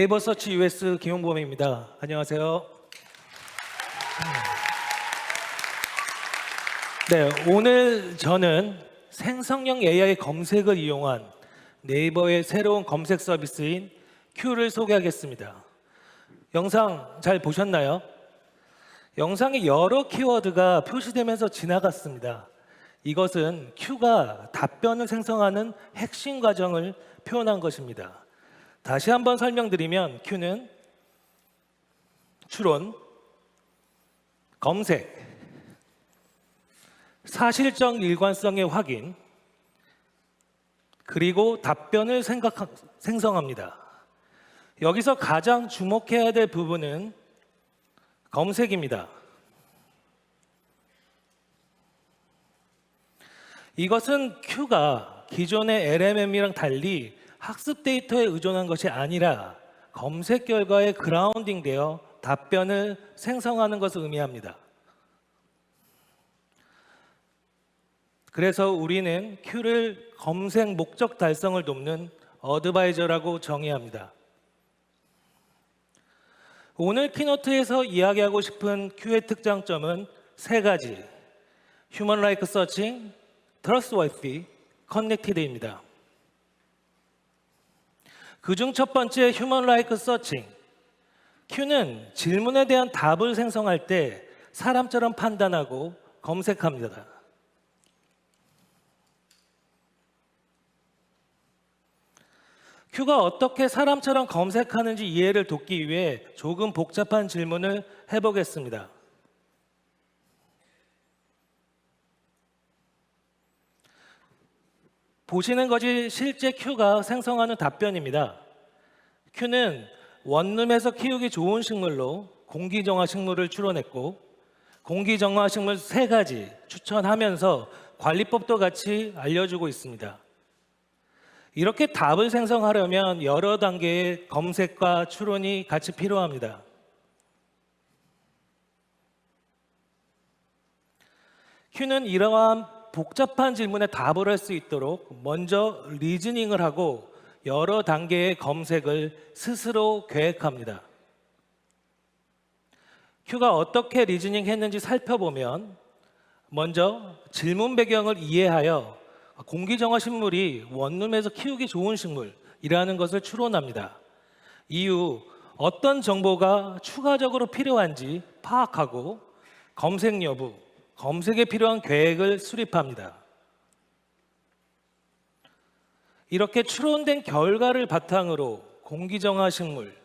네이버 서치 US 김용범입니다. 안녕하세요. 네, 오늘 저는 생성형 AI 검색을 이용한 네이버의 새로운 검색 서비스인 큐를 소개하겠습니다. 영상 잘 보셨나요? 영상에 여러 키워드가 표시되면서 지나갔습니다. 이것은 큐가 답변을 생성하는 핵심 과정을 표현한 것입니다. 다시 한번 설명드리면 큐는 추론, 검색, 사실적 일관성의 확인, 그리고 답변을 생각, 생성합니다. 여기서 가장 주목해야 될 부분은 검색입니다. 이것은 Q가 기존의 LMM이랑 달리 학습 데이터에 의존한 것이 아니라 검색 결과에 그라운딩되어 답변을 생성하는 것을 의미합니다. 그래서 우리는 Q를 검색 목적 달성을 돕는 어드바이저라고 정의합니다. 오늘 키노트에서 이야기하고 싶은 Q의 특장점은 세 가지. Human Like Searching, Trustworthy, Connected입니다. 그중 첫 번째 Human Like Searching. Q는 질문에 대한 답을 생성할 때 사람처럼 판단하고 검색합니다. 큐가 어떻게 사람처럼 검색하는지 이해를 돕기 위해 조금 복잡한 질문을 해보겠습니다. 보시는 것이 실제 큐가 생성하는 답변입니다. 큐는 원룸에서 키우기 좋은 식물로 공기정화 식물을 추론했고 공기정화 식물 세 가지 추천하면서 관리법도 같이 알려주고 있습니다. 이렇게 답을 생성하려면 여러 단계의 검색과 추론이 같이 필요합니다. 큐는 이러한 복잡한 질문에 답을 할 수 있도록 먼저 리즈닝을 하고 여러 단계의 검색을 스스로 계획합니다. 큐가 어떻게 리즈닝 했는지 살펴보면 먼저 질문 배경을 이해하여 공기정화 식물이 원룸에서 키우기 좋은 식물이라는 것을 추론합니다. 이후 어떤 정보가 추가적으로 필요한지 파악하고 검색 여부, 검색에 필요한 계획을 수립합니다. 이렇게 추론된 결과를 바탕으로 공기정화 식물,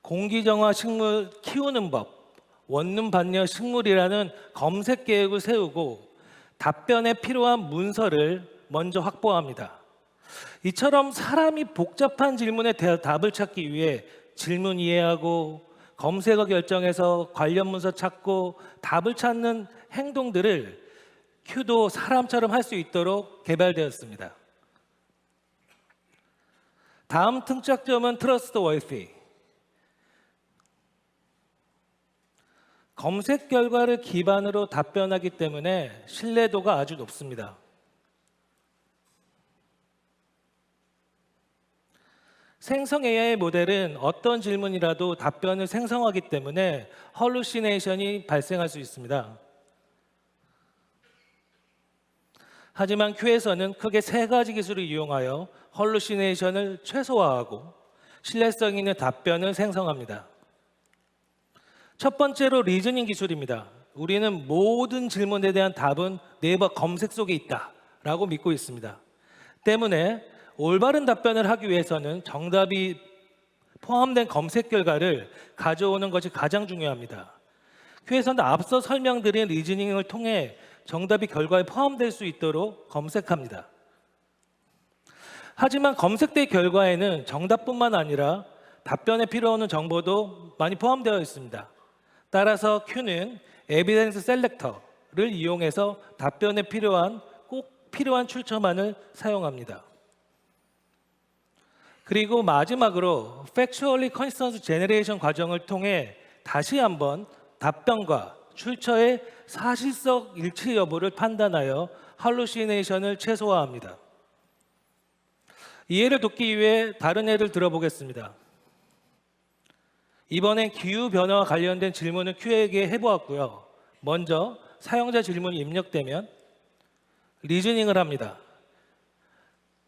공기정화 식물 키우는 법, 원룸 반려 식물이라는 검색 계획을 세우고 답변에 필요한 문서를 먼저 확보합니다. 이처럼 사람이 복잡한 질문에 대- 답을 찾기 위해 질문 이해하고 검색어 결정해서 관련 문서 찾고 답을 찾는 행동들을 큐도 사람처럼 할 수 있도록 개발되었습니다. 다음 특장점은 트러스트 월피. 검색 결과를 기반으로 답변하기 때문에 신뢰도가 아주 높습니다. 생성 AI 모델은 어떤 질문이라도 답변을 생성하기 때문에 헐루시네이션이 발생할 수 있습니다. 하지만 Q에서는 크게 세 가지 기술을 이용하여 헐루시네이션을 최소화하고 신뢰성 있는 답변을 생성합니다. 첫 번째로 리즈닝 기술입니다. 우리는 모든 질문에 대한 답은 네이버 검색 속에 있다 라고 믿고 있습니다. 때문에 올바른 답변을 하기 위해서는 정답이 포함된 검색 결과를 가져오는 것이 가장 중요합니다. 큐에서는 앞서 설명드린 리즈닝을 통해 정답이 결과에 포함될 수 있도록 검색합니다. 하지만 검색된 결과에는 정답뿐만 아니라 답변에 필요한 정보도 많이 포함되어 있습니다. 따라서 Q는 에비던스 셀렉터를 이용해서 답변에 필요한 꼭 필요한 출처만을 사용합니다. 그리고 마지막으로 Factually Consistent Generation 과정을 통해 다시 한번 답변과 출처의 사실적 일치 여부를 판단하여 할루시네이션을 최소화합니다. 이해를 돕기 위해 다른 예를 들어보겠습니다. 이번엔 기후 변화와 관련된 질문을 Q에게 해보았고요. 먼저 사용자 질문이 입력되면 리즈닝을 합니다.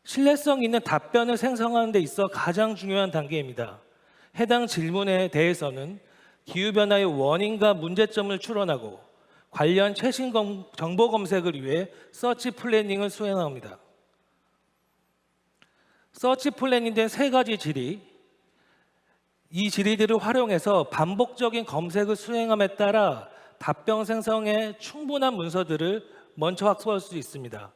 신뢰성 있는 답변을 생성하는 데 있어 가장 중요한 단계입니다. 해당 질문에 대해서는 기후변화의 원인과 문제점을 추론하고 관련 최신 검- 정보 검색을 위해 서치 플래닝을 수행합니다. 서치 플래닝된 세 가지 질의, 이 질의들을 활용해서 반복적인 검색을 수행함에 따라 답변 생성에 충분한 문서들을 먼저 확보할 수 있습니다.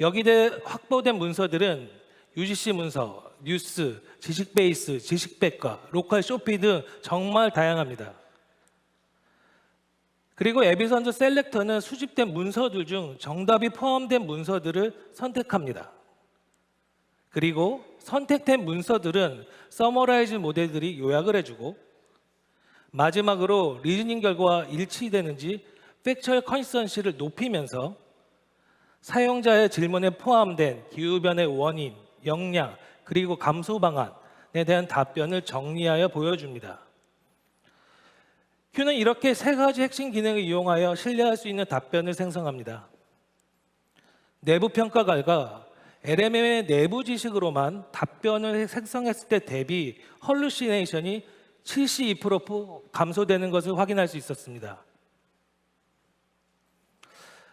여기에 확보된 문서들은 UGC 문서, 뉴스, 지식 베이스, 지식 백과, 로컬 쇼피 등 정말 다양합니다. 그리고 에비선즈 셀렉터는 수집된 문서들 중 정답이 포함된 문서들을 선택합니다. 그리고 선택된 문서들은 서머라이즈 모델들이 요약을 해주고 마지막으로 리즈닝 결과와 일치되는지 팩처얼 컨시스턴시를 높이면서 사용자의 질문에 포함된 기후변의 원인, 역량, 그리고 감소 방안에 대한 답변을 정리하여 보여줍니다. Q는 이렇게 세 가지 핵심 기능을 이용하여 신뢰할 수 있는 답변을 생성합니다. 내부 평가가가 LMM의 내부 지식으로만 답변을 생성했을 때 대비 헐루시네이션이 72% 감소되는 것을 확인할 수 있었습니다.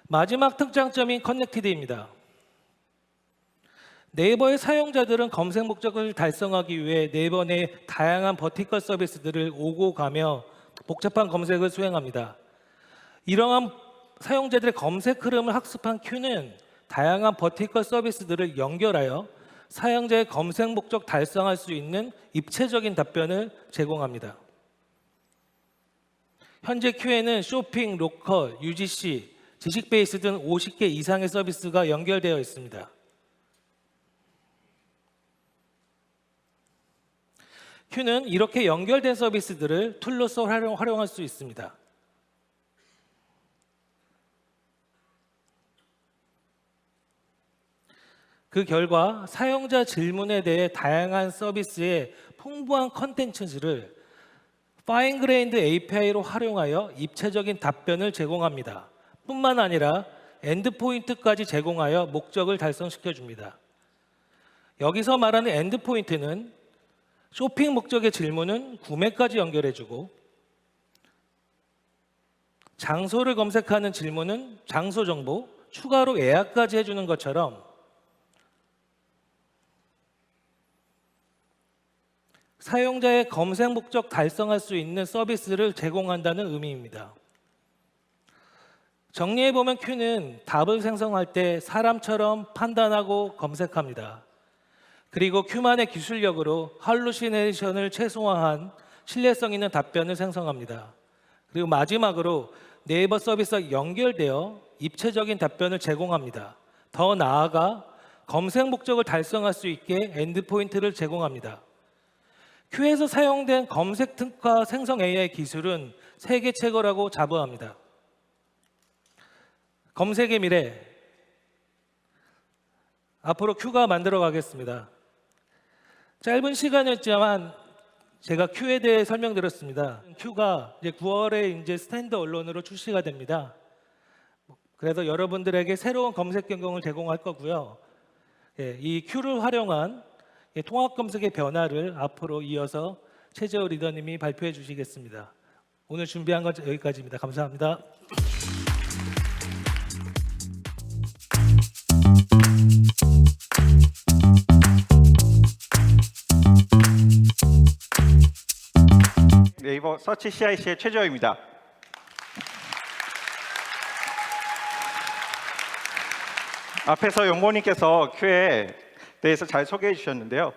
마지막 특장점인 커넥티드입니다. 네이버의 사용자들은 검색 목적을 달성하기 위해 네이버 내 다양한 버티컬 서비스들을 오고 가며 복잡한 검색을 수행합니다. 이러한 사용자들의 검색 흐름을 학습한 Q는 다양한 버티컬 서비스들을 연결하여 사용자의 검색 목적 달성할 수 있는 입체적인 답변을 제공합니다. 현재 Q에는 쇼핑, 로컬, UGC, 지식 베이스 등 50개 이상의 서비스가 연결되어 있습니다. Q는 이렇게 연결된 서비스들을 툴로서 활용, 활용할 수 있습니다. 그 결과 사용자 질문에 대해 다양한 서비스의 풍부한 컨텐츠를 파인그레인드 API로 활용하여 입체적인 답변을 제공합니다. 뿐만 아니라 엔드포인트까지 제공하여 목적을 달성시켜 줍니다. 여기서 말하는 엔드포인트는 쇼핑 목적의 질문은 구매까지 연결해주고 장소를 검색하는 질문은 장소 정보, 추가로 예약까지 해주는 것처럼 사용자의 검색 목적 달성할 수 있는 서비스를 제공한다는 의미입니다. 정리해 보면 Q는 답을 생성할 때 사람처럼 판단하고 검색합니다. 그리고 Q만의 기술력으로 할루시네이션을 최소화한 신뢰성 있는 답변을 생성합니다. 그리고 마지막으로 네이버 서비스와 연결되어 입체적인 답변을 제공합니다. 더 나아가 검색 목적을 달성할 수 있게 엔드포인트를 제공합니다. Q에서 사용된 검색 특화 생성 AI 기술은 세계 최고라고 자부합니다. 검색의 미래 앞으로 Q가 만들어 가겠습니다. 짧은 시간이었지만 제가 Q에 대해 설명드렸습니다. Q가 이제 9월에 이제 스탠드 언론으로 출시가 됩니다. 그래서 여러분들에게 새로운 검색 경공을 제공할 거고요. 예, 이 Q를 활용한 예, 통합 검색의 변화를 앞으로 이어서 최재호 리더님이 발표해 주시겠습니다. 오늘 준비한 건 여기까지입니다. 감사합니다. 서치 CIC의 최재호입니다. 앞에서 용모님께서 Q에 대해서 잘 소개해 주셨는데요.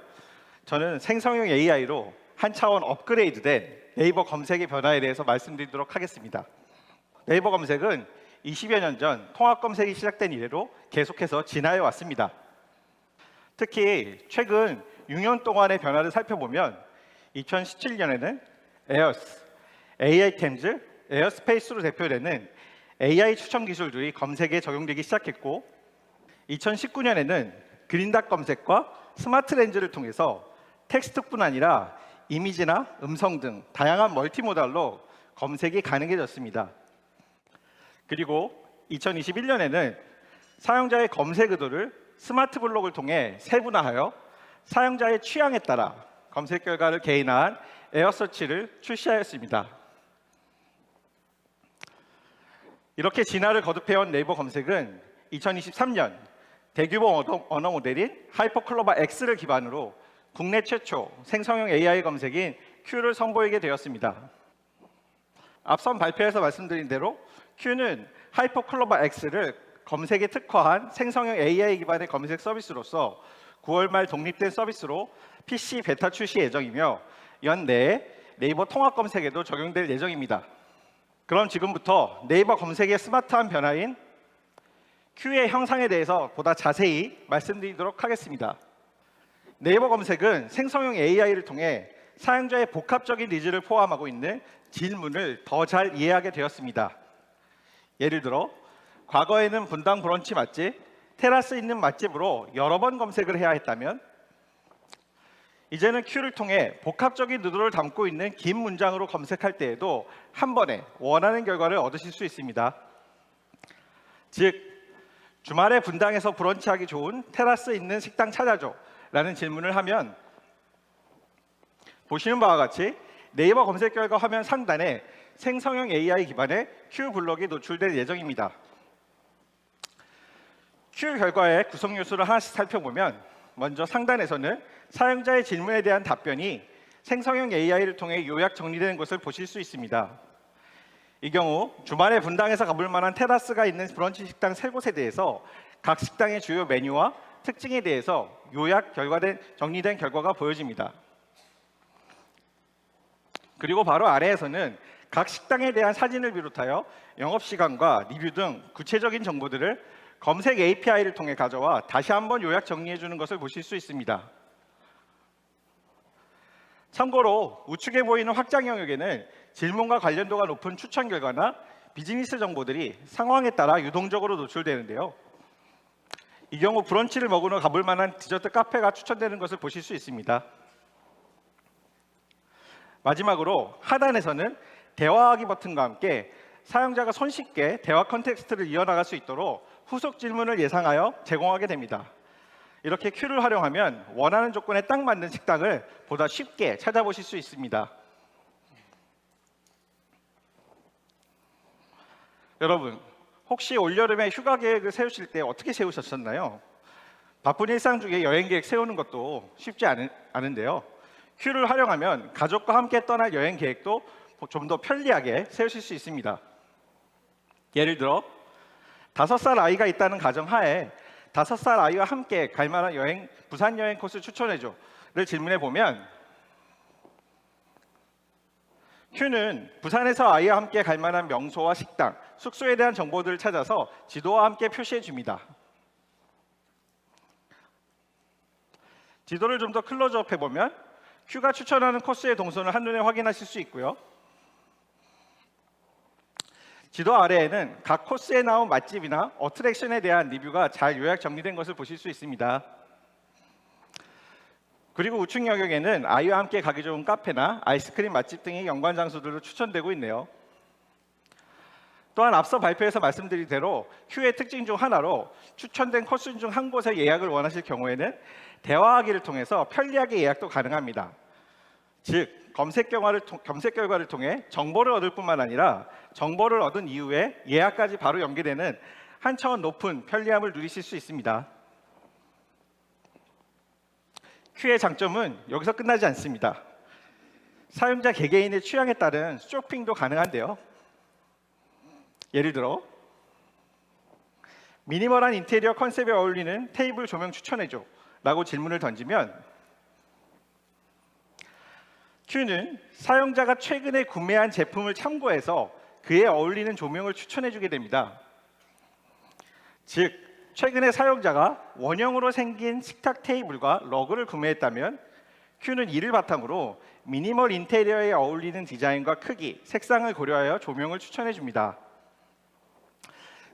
저는 생성형 AI로 한 차원 업그레이드된 네이버 검색의 변화에 대해서 말씀드리도록 하겠습니다. 네이버 검색은 20여 년 전 통합 검색이 시작된 이래로 계속해서 진화해 왔습니다. 특히 최근 6년 동안의 변화를 살펴보면 2017년에는 에어스, AI 템즈, 에어스페이스로 대표되는 AI 추천 기술들이 검색에 적용되기 시작했고 2019년에는 그린닷 검색과 스마트 렌즈를 통해서 텍스트뿐 아니라 이미지나 음성 등 다양한 멀티모달로 검색이 가능해졌습니다. 그리고 2021년에는 사용자의 검색 의도를 스마트 블록을 통해 세분화하여 사용자의 취향에 따라 검색 결과를 개인화한 에어서치를 출시하였습니다. 이렇게 진화를 거듭해온 네이버 검색은 2023년 대규모 언어, 모델인 하이퍼클로바 X를 기반으로 국내 최초 생성형 AI 검색인 Q를 선보이게 되었습니다. 앞선 발표에서 말씀드린 대로 Q는 하이퍼클로바 X를 검색에 특화한 생성형 AI 기반의 검색 서비스로서 9월 말 독립된 서비스로 PC 베타 출시 예정이며 연내에 네이버 통합 검색에도 적용될 예정입니다. 그럼 지금부터 네이버 검색의 스마트한 변화인 Q의 형상에 대해서 보다 자세히 말씀드리도록 하겠습니다. 네이버 검색은 생성형 AI를 통해 사용자의 복합적인 니즈를 포함하고 있는 질문을 더 잘 이해하게 되었습니다. 예를 들어 과거에는 분당 브런치 맛집, 테라스 있는 맛집으로 여러 번 검색을 해야 했다면 이제는 Q를 통해 복합적인 의도를 담고 있는 긴 문장으로 검색할 때에도 한 번에 원하는 결과를 얻으실 수 있습니다. 즉 주말에 분당에서 브런치하기 좋은 테라스 있는 식당 찾아줘 라는 질문을 하면 보시는 바와 같이 네이버 검색 결과 화면 상단에 생성형 AI 기반의 Q 블록이 노출될 예정입니다. Q 결과의 구성 요소를 하나씩 살펴보면 먼저 상단에서는 사용자의 질문에 대한 답변이 생성형 AI를 통해 요약 정리되는 것을 보실 수 있습니다. 이 경우 주말에 분당에서 가볼 만한 테라스가 있는 브런치 식당 세 곳에 대해서 각 식당의 주요 메뉴와 특징에 대해서 요약 결과된 정리된 결과가 보여집니다. 그리고 바로 아래에서는 각 식당에 대한 사진을 비롯하여 영업 시간과 리뷰 등 구체적인 정보들을 검색 API를 통해 가져와 다시 한번 요약 정리해 주는 것을 보실 수 있습니다. 참고로 우측에 보이는 확장 영역에는 질문과 관련도가 높은 추천 결과나 비즈니스 정보들이 상황에 따라 유동적으로 노출되는데요. 이 경우 브런치를 먹으러 가볼 만한 디저트 카페가 추천되는 것을 보실 수 있습니다. 마지막으로 하단에서는 대화하기 버튼과 함께 사용자가 손쉽게 대화 컨텍스트를 이어나갈 수 있도록 후속 질문을 예상하여 제공하게 됩니다. 이렇게 Q를 활용하면 원하는 조건에 딱 맞는 식당을 보다 쉽게 찾아보실 수 있습니다. 여러분, 혹시 올여름에 휴가 계획을 세우실 때 어떻게 세우셨었나요? 바쁜 일상 중에 여행 계획 세우는 것도 쉽지 않은, 않은데요. Q를 활용하면 가족과 함께 떠날 여행 계획도 좀 더 편리하게 세우실 수 있습니다. 예를 들어 다섯 살 아이가 있다는 가정 하에 다섯 살 아이와 함께 갈 만한 여행 부산 여행 코스 추천해 줘를 질문해 보면 Q는 부산에서 아이와 함께 갈 만한 명소와 식당, 숙소에 대한 정보들을 찾아서 지도와 함께 표시해 줍니다. 지도를 좀 더 클로즈업 해보면 Q가 추천하는 코스의 동선을 한눈에 확인하실 수 있고요. 지도 아래에는 각 코스에 나온 맛집이나 어트랙션에 대한 리뷰가 잘 요약 정리된 것을 보실 수 있습니다. 그리고 우측 영역에는 아이와 함께 가기 좋은 카페나 아이스크림 맛집 등의 연관 장소들도 추천되고 있네요. 또한 앞서 발표에서 말씀드린 대로 Q의 특징 중 하나로 추천된 코스 중 한 곳에 예약을 원하실 경우에는 대화하기를 통해서 편리하게 예약도 가능합니다. 즉 검색 결과를 통, 검색 결과를 통해 정보를 얻을 뿐만 아니라 정보를 얻은 이후에 예약까지 바로 연계되는 한 차원 높은 편리함을 누리실 수 있습니다. Q의 장점은 여기서 끝나지 않습니다. 사용자 개개인의 취향에 따른 쇼핑도 가능한데요. 예를 들어 미니멀한 인테리어 컨셉에 어울리는 테이블 조명 추천해줘 라고 질문을 던지면 Q는 사용자가 최근에 구매한 제품을 참고해서 그에 어울리는 조명을 추천해주게 됩니다. 즉, 최근에 사용자가 원형으로 생긴 식탁 테이블과 러그를 구매했다면 Q는 이를 바탕으로 미니멀 인테리어에 어울리는 디자인과 크기, 색상을 고려하여 조명을 추천해 줍니다.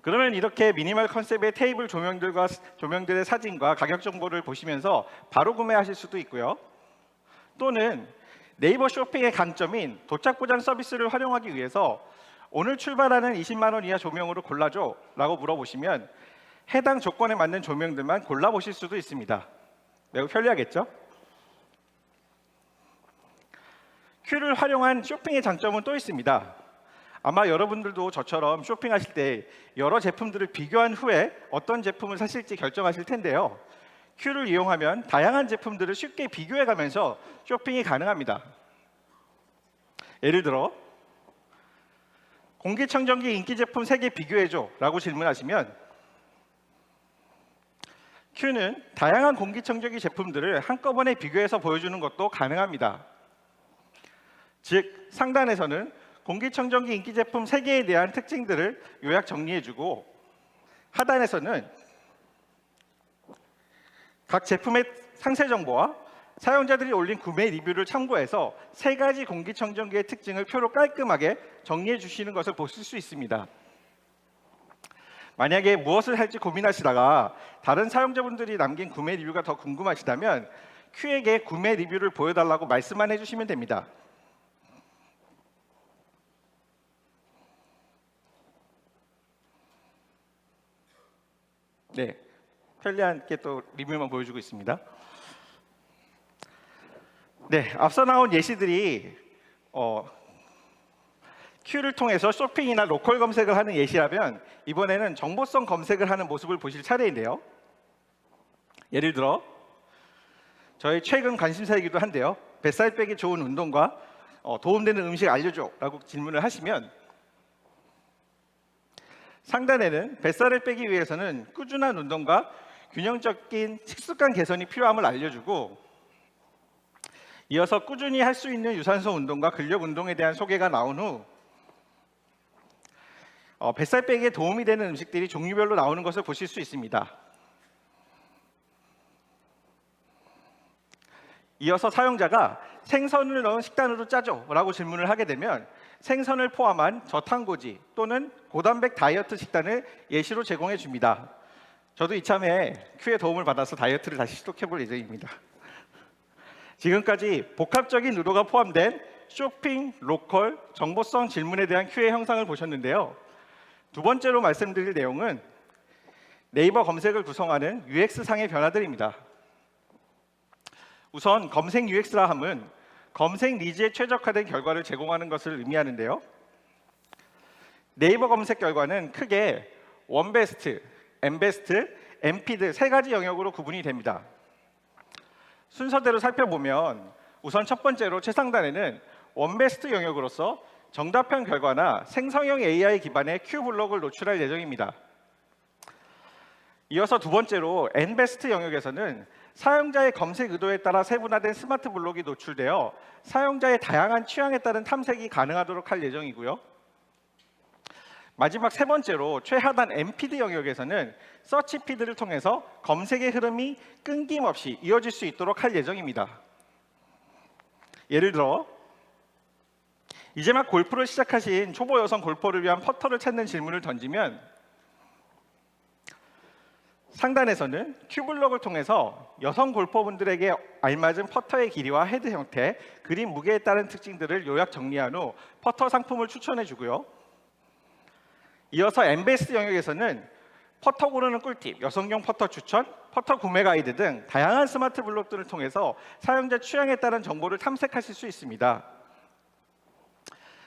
그러면 이렇게 미니멀 컨셉의 테이블 조명들과 조명들의 사진과 가격 정보를 보시면서 바로 구매하실 수도 있고요. 또는 네이버 쇼핑의 강점인 도착 보장 서비스를 활용하기 위해서 오늘 출발하는 20만 원 이하 조명으로 골라줘 라고 물어보시면 해당 조건에 맞는 조명들만 골라보실 수도 있습니다. 매우 편리하겠죠? 큐를 활용한 쇼핑의 장점은 또 있습니다. 아마 여러분들도 저처럼 쇼핑하실 때 여러 제품들을 비교한 후에 어떤 제품을 사실지 결정하실 텐데요. 큐를 이용하면 다양한 제품들을 쉽게 비교해 가면서 쇼핑이 가능합니다. 예를 들어 공기청정기 인기 제품 3개 비교해줘 라고 질문하시면 큐는 다양한 공기청정기 제품들을 한꺼번에 비교해서 보여주는 것도 가능합니다. 즉 상단에서는 공기청정기 인기 제품 3개에 대한 특징들을 요약 정리해주고 하단에서는 각 제품의 상세 정보와 사용자들이 올린 구매 리뷰를 참고해서 세 가지 공기청정기의 특징을 표로 깔끔하게 정리해 주시는 것을 보실 수 있습니다. 만약에 무엇을 할지 고민하시다가 다른 사용자분들이 남긴 구매 리뷰가 더 궁금하시다면 큐에게 구매 리뷰를 보여달라고 말씀만 해주시면 됩니다. 네, 편리하게 또 리뷰만 보여주고 있습니다. 네, 앞서 나온 예시들이 어, 큐를 통해서 쇼핑이나 로컬 검색을 하는 예시라면 이번에는 정보성 검색을 하는 모습을 보실 차례인데요. 예를 들어 저희 최근 관심사이기도 한데요. 뱃살 빼기 좋은 운동과 어, 도움되는 음식 알려줘 라고 질문을 하시면 상단에는 뱃살을 빼기 위해서는 꾸준한 운동과 균형적인 식습관 개선이 필요함을 알려주고 이어서 꾸준히 할 수 있는 유산소 운동과 근력 운동에 대한 소개가 나온 후 어, 뱃살 빼기에 도움이 되는 음식들이 종류별로 나오는 것을 보실 수 있습니다. 이어서 사용자가 생선을 넣은 식단으로 짜줘라고 질문을 하게 되면 생선을 포함한 저탄고지 또는 고단백 다이어트 식단을 예시로 제공해 줍니다. 저도 이참에 큐의 도움을 받아서 다이어트를 다시 시도해 볼 예정입니다. 지금까지 복합적인 의도가 포함된 쇼핑, 로컬, 정보성 질문에 대한 큐의 형상을 보셨는데요. 두 번째로 말씀드릴 내용은 네이버 검색을 구성하는 UX상의 변화들입니다. 우선 검색 UX라 함은 검색 니즈에 최적화된 결과를 제공하는 것을 의미하는데요. 네이버 검색 결과는 크게 원베스트, 엠베스트, 엠피드 세 가지 영역으로 구분이 됩니다. 순서대로 살펴보면 우선 첫 번째로 최상단에는 원베스트 영역으로서 정답형 결과나 생성형 AI 기반의 Q 블록을 노출할 예정입니다. 이어서 두 번째로 N베스트 영역에서는 사용자의 검색 의도에 따라 세분화된 스마트 블록이 노출되어 사용자의 다양한 취향에 따른 탐색이 가능하도록 할 예정이고요. 마지막 세 번째로 최하단 MPD 영역에서는 서치 피드를 통해서 검색의 흐름이 끊김없이 이어질 수 있도록 할 예정입니다. 예를 들어 이제 막 골프를 시작하신 초보 여성 골퍼를 위한 퍼터를 찾는 질문을 던지면 상단에서는 큐블럭을 통해서 여성 골퍼분들에게 알맞은 퍼터의 길이와 헤드 형태, 그림 무게에 따른 특징들을 요약 정리한 후 퍼터 상품을 추천해 주고요. 이어서 엠베스 영역에서는 퍼터 고르는 꿀팁, 여성용 퍼터 추천, 퍼터 구매 가이드 등 다양한 스마트 블록들을 통해서 사용자 취향에 따른 정보를 탐색하실 수 있습니다.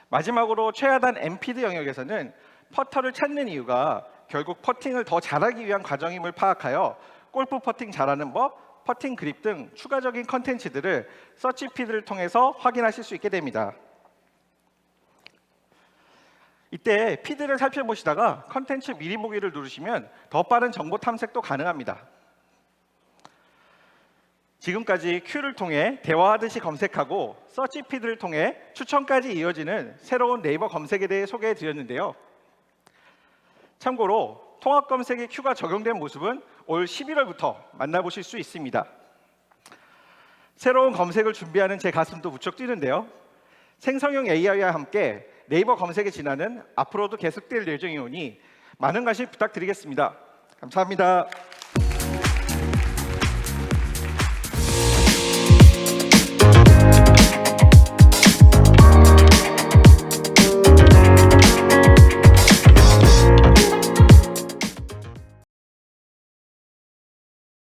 마지막으로 최하단 MPD 영역에서는 퍼터를 찾는 이유가 결국 퍼팅을 더 잘하기 위한 과정임을 파악하여 골프 퍼팅 잘하는 법, 퍼팅 그립 등 추가적인 컨텐츠들을 서치 피드를 통해서 확인하실 수 있게 됩니다. 이때 피드를 살펴보시다가 컨텐츠 미리 보기를 누르시면 더 빠른 정보 탐색도 가능합니다. 지금까지 큐를 통해 대화하듯이 검색하고 서치 피드를 통해 추천까지 이어지는 새로운 네이버 검색에 대해 소개해 드렸는데요. 참고로 통합 검색에 큐가 적용된 모습은 올 11월부터 만나보실 수 있습니다. 새로운 검색을 준비하는 제 가슴도 무척 뛰는데요. 생성형 AI와 함께 네이버 검색의 진화는 앞으로도 계속될 예정이오니 많은 관심 부탁드리겠습니다. 감사합니다.